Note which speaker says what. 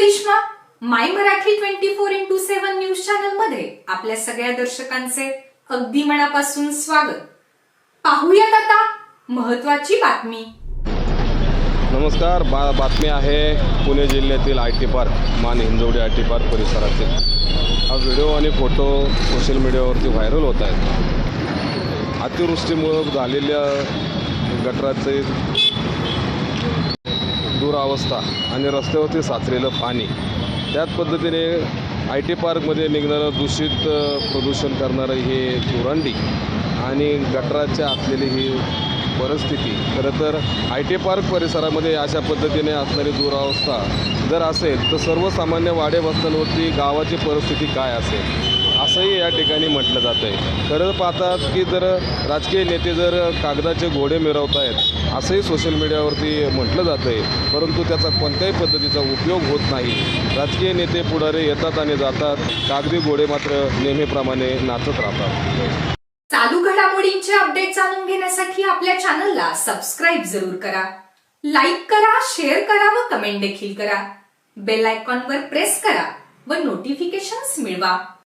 Speaker 1: Karishma my Marathi twenty four into seven news चॅनलमध्ये आपल्या सगळ्या दर्शकांचे अगदी मनापासून स्वागत. पाहूयात आता महत्वाची बातमी.
Speaker 2: नमस्कार बा बातमी आहे पुणे जिल्ह्यातील आय टी पार्क मान हिंजवडी आय टी पार्क परिसरातील. हा व्हिडिओ आणि फोटो सोशल मीडियावरती व्हायरल होत आहेत. अतिवृष्टीमुळं झालेल्या गटराचे अवस्था आणि रस्त्यावरती साचलेलं पाणी. त्याच पद्धतीने आय टी पार्कमध्ये निघणारं दूषित प्रदूषण करणारं हे धुरांडी आणि गटराच्या असलेली ही परिस्थिती. खरं तर आय टी पार्क परिसरामध्ये अशा पद्धतीने असणारी दुरावस्था जर असेल तर सर्वसामान्य वाडे वस्त्यांवरती गावाची परिस्थिती काय असेल? असंही या ठिकाणी म्हटलं जातं आहे खरं पाहतात की जर राजकीय नेते जर कागदाचे घोडे मिरवत आहेत असंही सोशल मीडियावरती म्हटलं जातं आहे परंतु त्याचा कोणत्याही पद्धतीचा उपयोग होत नाही. राजकीय नेते पुढारे येतात आणि जातात. कागदी घोडे मात्र नेहमीप्रमाणे नाचत राहतात.
Speaker 1: चालू घडामोडींचे अपडेट जाणून घेण्यासाठी आपल्या चॅनलला सबस्क्राईब जरूर करा. लाईक करा शेअर करा व कमेंट देखील करा. बेल आयकॉनवर प्रेस करा व नोटिफिकेशन्स मिळवा.